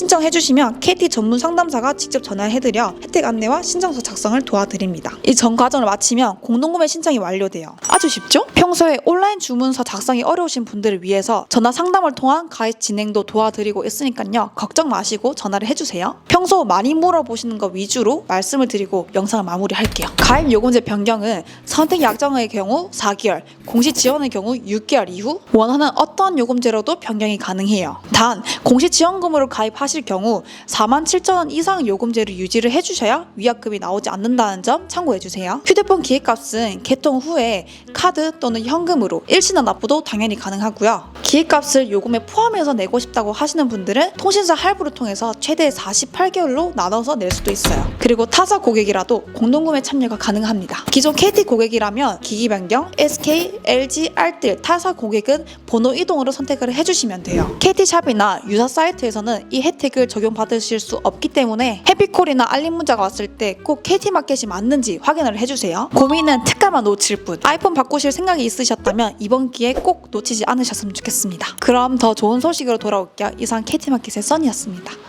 신청해 주시면 KT 전문 상담사가 직접 전화해드려 혜택 안내와 신청서 작성을 도와드립니다. 이 전 과정을 마치면 공동구매 신청이 완료돼요. 아주 쉽죠? 평소에 온라인 주문서 작성이 어려우신 분들을 위해서 전화 상담을 통한 가입 진행도 도와드리고 있으니까요. 걱정 마시고 전화를 해주세요. 평소 많이 물어보시는 거 위주로 말씀을 드리고 영상을 마무리할게요. 가입 요금제 변경은 선택 약정의 경우 4개월, 공시 지원의 경우 6개월 이후 원하는 어떤 요금제로도 변경이 가능해요. 단 공시 지원금으로 가입하 실 경우 4만 7천 원 이상 요금제를 유지를 해주셔야 위약금이 나오지 않는다는 점 참고해주세요. 휴대폰 기획값은 개통 후에 카드 또는 현금으로 일시나 납부도 당연히 가능하고요. 기획값을 요금에 포함해서 내고 싶다고 하시는 분들은 통신사 할부를 통해서 최대 48개월로 나눠서 낼 수도 있어요. 그리고 타사 고객이라도 공동구매 참여가 가능합니다. 기존 KT 고객이라면 기기 변경, SK, LG, 알뜰 타사 고객은 번호 이동으로 선택을 해주시면 돼요. KT샵이나 유사 사이트에서는 이 혜택을 적용받으실 수 없기 때문에 해피콜이나 알림 문자가 왔을 때 꼭 KT마켓이 맞는지 확인을 해주세요. 고민은 특가만 놓칠 뿐 아이폰 바꾸실 생각이 있으셨다면 이번 기회 꼭 놓치지 않으셨으면 좋겠 습니다. 그럼 더 좋은 소식으로 돌아올게요. 이상 KT마켓의 써니였습니다.